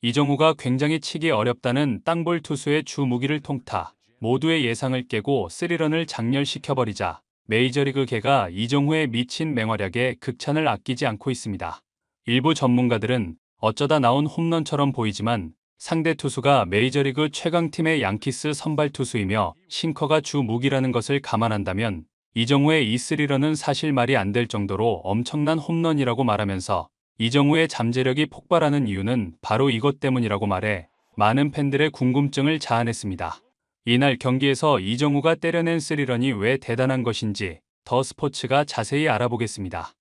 이정후가 굉장히 치기 어렵다는 땅볼 투수의 주 무기를 통타 모두의 예상을 깨고 스리런을 장렬시켜버리자 메이저리그계가 이정후의 미친 맹활약에 극찬을 아끼지 않고 있습니다. 일부 전문가들은 어쩌다 나온 홈런처럼 보이지만 상대 투수가 메이저리그 최강팀의 양키스 선발 투수이며 싱커가 주 무기라는 것을 감안한다면 이정후의 이 스리런은 사실 말이 안 될 정도로 엄청난 홈런이라고 말하면서 이정후의 잠재력이 폭발하는 이유는 바로 이것 때문이라고 말해 많은 팬들의 궁금증을 자아냈습니다. 이날 경기에서 이정후가 때려낸 스리런이 왜 대단한 것인지 더 스포츠가 자세히 알아보겠습니다.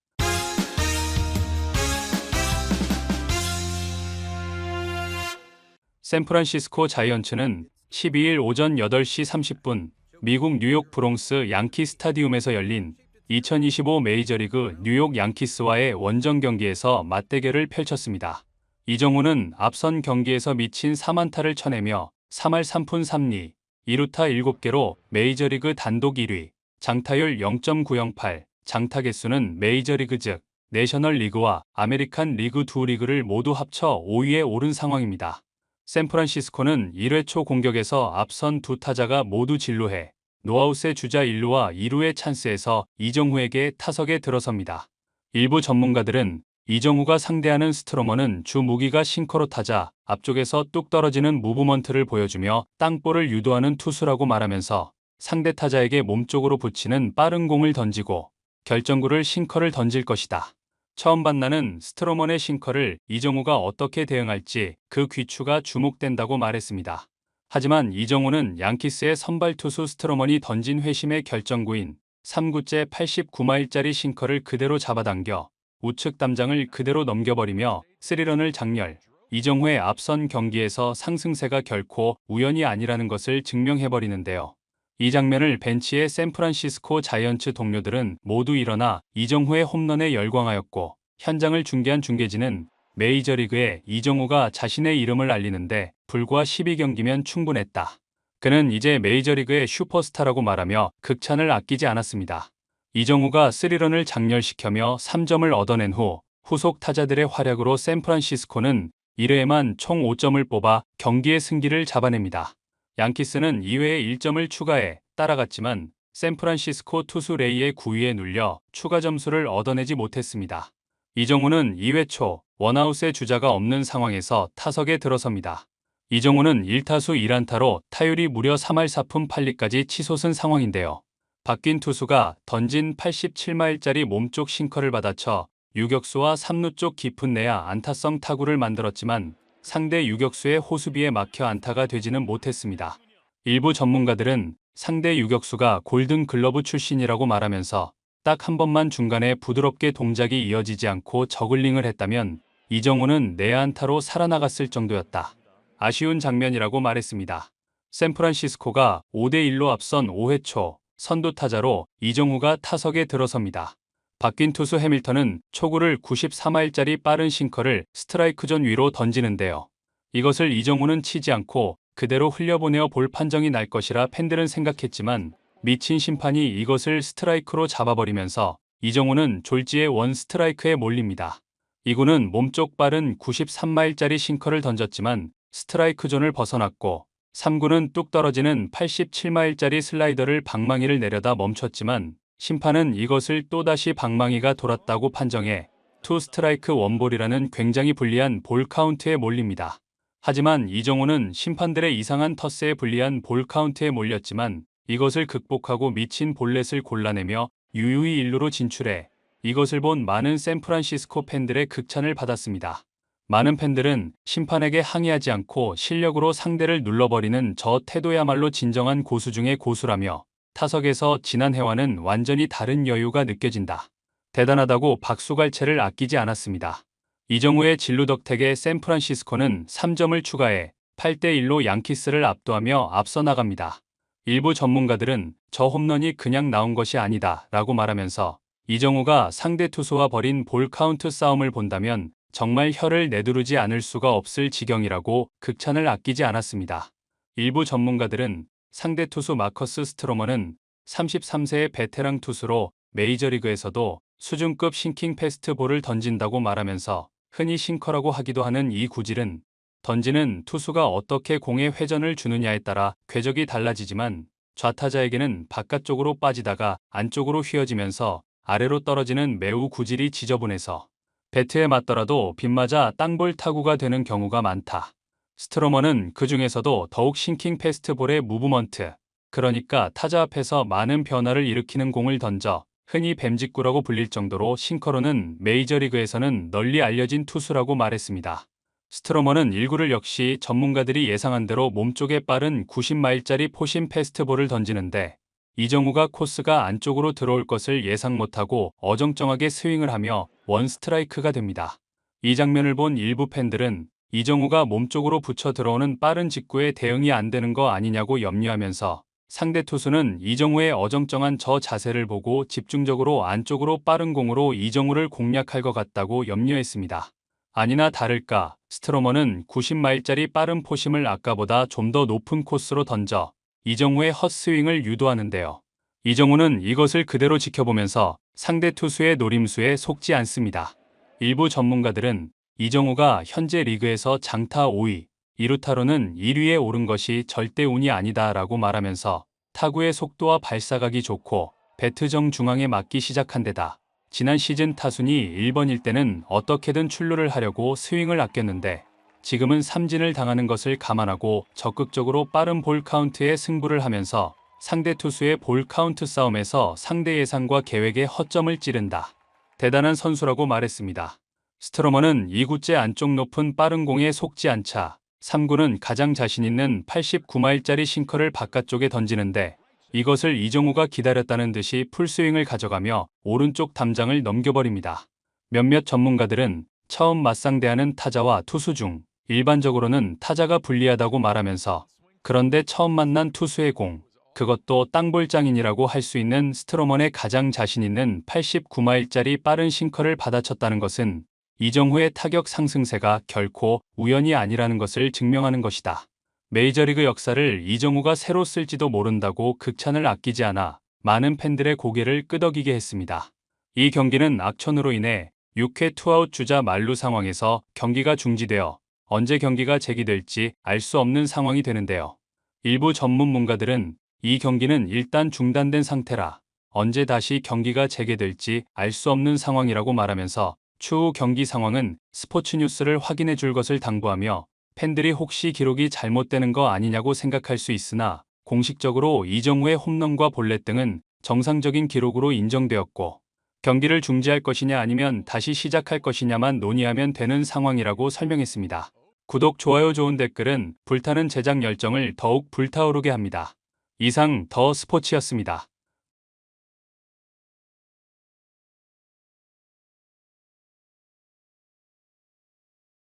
샌프란시스코 자이언츠는 12일 오전 8시 30분 미국 뉴욕 브롱스 양키 스타디움에서 열린 2025 메이저리그 뉴욕 양키스와의 원정 경기에서 맞대결을 펼쳤습니다. 이정우는 앞선 경기에서 미친 4만타를 쳐내며 3할 3푼 3리, 2루타 7개로 메이저리그 단독 1위, 장타율 0.908, 장타 개수는 메이저리그 즉 내셔널 리그와 아메리칸 리그 두 리그를 모두 합쳐 5위에 오른 상황입니다. 샌프란시스코는 1회 초 공격에서 앞선 두 타자가 모두 진루해 노아웃의 주자 1루와 2루의 찬스에서 이정후에게 타석에 들어섭니다. 일부 전문가들은 이정후가 상대하는 스트로머는 주 무기가 싱커로 타자 앞쪽에서 뚝 떨어지는 무브먼트를 보여주며 땅볼을 유도하는 투수라고 말하면서 상대 타자에게 몸쪽으로 붙이는 빠른 공을 던지고 결정구를 싱커를 던질 것이다. 처음 만나는 스트로먼의 싱커를 이정우가 어떻게 대응할지 그 귀추가 주목된다고 말했습니다. 하지만 이정우는 양키스의 선발 투수 스트로먼이 던진 회심의 결정구인 3구째 89마일짜리 싱커를 그대로 잡아당겨 우측 담장을 그대로 넘겨버리며 스리런을 장렬, 이정우의 앞선 경기에서 상승세가 결코 우연이 아니라는 것을 증명해버리는데요. 이 장면을 벤치의 샌프란시스코 자이언츠 동료들은 모두 일어나 이정후의 홈런에 열광하였고 현장을 중계한 중계진은 메이저리그에 이정후가 자신의 이름을 알리는데 불과 12경기면 충분했다. 그는 이제 메이저리그의 슈퍼스타라고 말하며 극찬을 아끼지 않았습니다. 이정후가 스리런을 장렬시켜며 3점을 얻어낸 후 후속 타자들의 활약으로 샌프란시스코는 1회에만 총 5점을 뽑아 경기의 승기를 잡아냅니다. 양키스는 2회에 1점을 추가해 따라갔지만 샌프란시스코 투수 레이의 9위에 눌려 추가 점수를 얻어내지 못했습니다. 이정우는 2회 초 원아웃의 주자가 없는 상황에서 타석에 들어섭니다. 이정우는 1타수 1안타로 타율이 무려 3할 4푼 8리까지 치솟은 상황인데요. 바뀐 투수가 던진 87마일짜리 몸쪽 싱커를 받아쳐 유격수와 3루 쪽 깊은 내야 안타성 타구를 만들었지만 상대 유격수의 호수비에 막혀 안타가 되지는 못했습니다. 일부 전문가들은 상대 유격수가 골든 글러브 출신이라고 말하면서 딱 한 번만 중간에 부드럽게 동작이 이어지지 않고 저글링을 했다면 이정우는 내야 안타로 살아나갔을 정도였다. 아쉬운 장면이라고 말했습니다. 샌프란시스코가 5대1로 앞선 5회 초 선두 타자로 이정우가 타석에 들어섭니다. 바뀐 투수 해밀턴은 초구를 94마일짜리 빠른 싱커를 스트라이크 존 위로 던지는데요. 이것을 이정우는 치지 않고 그대로 흘려보내어 볼 판정이 날 것이라 팬들은 생각했지만 미친 심판이 이것을 스트라이크로 잡아버리면서 이정우는 졸지에 원 스트라이크에 몰립니다. 이구는 몸쪽 빠른 93마일짜리 싱커를 던졌지만 스트라이크 존을 벗어났고 3구는 뚝 떨어지는 87마일짜리 슬라이더를 방망이를 내려다 멈췄지만 심판은 이것을 또다시 방망이가 돌았다고 판정해 투 스트라이크 원볼이라는 굉장히 불리한 볼 카운트에 몰립니다. 하지만 이정호는 심판들의 이상한 터스에 불리한 볼 카운트에 몰렸지만 이것을 극복하고 미친 볼넷을 골라내며 유유히 일루로 진출해 이것을 본 많은 샌프란시스코 팬들의 극찬을 받았습니다. 많은 팬들은 심판에게 항의하지 않고 실력으로 상대를 눌러버리는 저 태도야말로 진정한 고수 중의 고수라며 타석에서 지난 해와는 완전히 다른 여유가 느껴진다. 대단하다고 박수갈채를 아끼지 않았습니다. 이정우의 진루 덕택에 샌프란시스코는 3점을 추가해 8대1로 양키스를 압도하며 앞서 나갑니다. 일부 전문가들은 저 홈런이 그냥 나온 것이 아니다 라고 말하면서 이정우가 상대 투수와 벌인 볼 카운트 싸움을 본다면 정말 혀를 내두르지 않을 수가 없을 지경이라고 극찬을 아끼지 않았습니다. 일부 전문가들은 상대 투수 마커스 스트로머는 33세의 베테랑 투수로 메이저리그에서도 수준급 싱킹 패스트볼을 던진다고 말하면서 흔히 싱커라고 하기도 하는 이 구질은 던지는 투수가 어떻게 공에 회전을 주느냐에 따라 궤적이 달라지지만 좌타자에게는 바깥쪽으로 빠지다가 안쪽으로 휘어지면서 아래로 떨어지는 매우 구질이 지저분해서 배트에 맞더라도 빗맞아 땅볼 타구가 되는 경우가 많다. 스트로머는 그 중에서도 더욱 싱킹 패스트볼의 무브먼트, 그러니까 타자 앞에서 많은 변화를 일으키는 공을 던져 흔히 뱀직구라고 불릴 정도로 싱커로는 메이저리그에서는 널리 알려진 투수라고 말했습니다. 스트로머는 1구를 역시 전문가들이 예상한 대로 몸쪽에 빠른 90마일짜리 포심 패스트볼을 던지는데 이정우가 코스가 안쪽으로 들어올 것을 예상 못하고 어정쩡하게 스윙을 하며 원 스트라이크가 됩니다. 이 장면을 본 일부 팬들은 이정우가 몸쪽으로 붙여 들어오는 빠른 직구에 대응이 안 되는 거 아니냐고 염려하면서 상대 투수는 이정우의 어정쩡한 저 자세를 보고 집중적으로 안쪽으로 빠른 공으로 이정우를 공략할 것 같다고 염려했습니다. 아니나 다를까 스트로머는 90마일짜리 빠른 포심을 아까보다 좀 더 높은 코스로 던져 이정우의 헛스윙을 유도하는데요. 이정우는 이것을 그대로 지켜보면서 상대 투수의 노림수에 속지 않습니다. 일부 전문가들은 이정우가 현재 리그에서 장타 5위, 2루타로는 1위에 오른 것이 절대 운이 아니다라고 말하면서 타구의 속도와 발사각이 좋고 배트정 중앙에 맞기 시작한 데다 지난 시즌 타순이 1번일 때는 어떻게든 출루를 하려고 스윙을 아꼈는데 지금은 삼진을 당하는 것을 감안하고 적극적으로 빠른 볼 카운트에 승부를 하면서 상대 투수의 볼 카운트 싸움에서 상대 예상과 계획에 허점을 찌른다. 대단한 선수라고 말했습니다. 스트로머는 2구째 안쪽 높은 빠른 공에 속지 않자 3구는 가장 자신 있는 89마일짜리 싱커를 바깥쪽에 던지는데 이것을 이정우가 기다렸다는 듯이 풀스윙을 가져가며 오른쪽 담장을 넘겨버립니다. 몇몇 전문가들은 처음 맞상대하는 타자와 투수 중 일반적으로는 타자가 불리하다고 말하면서 그런데 처음 만난 투수의 공, 그것도 땅볼장인이라고 할 수 있는 스트로먼의 가장 자신 있는 89마일짜리 빠른 싱커를 받아쳤다는 것은 이정후의 타격 상승세가 결코 우연이 아니라는 것을 증명하는 것이다. 메이저리그 역사를 이정후가 새로 쓸지도 모른다고 극찬을 아끼지 않아 많은 팬들의 고개를 끄덕이게 했습니다. 이 경기는 악천후로 인해 6회 투아웃 주자 만루 상황에서 경기가 중지되어 언제 경기가 재개될지 알 수 없는 상황이 되는데요. 일부 전문문가들은 이 경기는 일단 중단된 상태라 언제 다시 경기가 재개될지 알 수 없는 상황이라고 말하면서 추후 경기 상황은 스포츠 뉴스를 확인해 줄 것을 당부하며 팬들이 혹시 기록이 잘못되는 거 아니냐고 생각할 수 있으나 공식적으로 이정우의 홈런과 볼넷 등은 정상적인 기록으로 인정되었고 경기를 중지할 것이냐 아니면 다시 시작할 것이냐만 논의하면 되는 상황이라고 설명했습니다. 구독, 좋아요, 좋은 댓글은 불타는 제작 열정을 더욱 불타오르게 합니다. 이상 더 스포츠였습니다.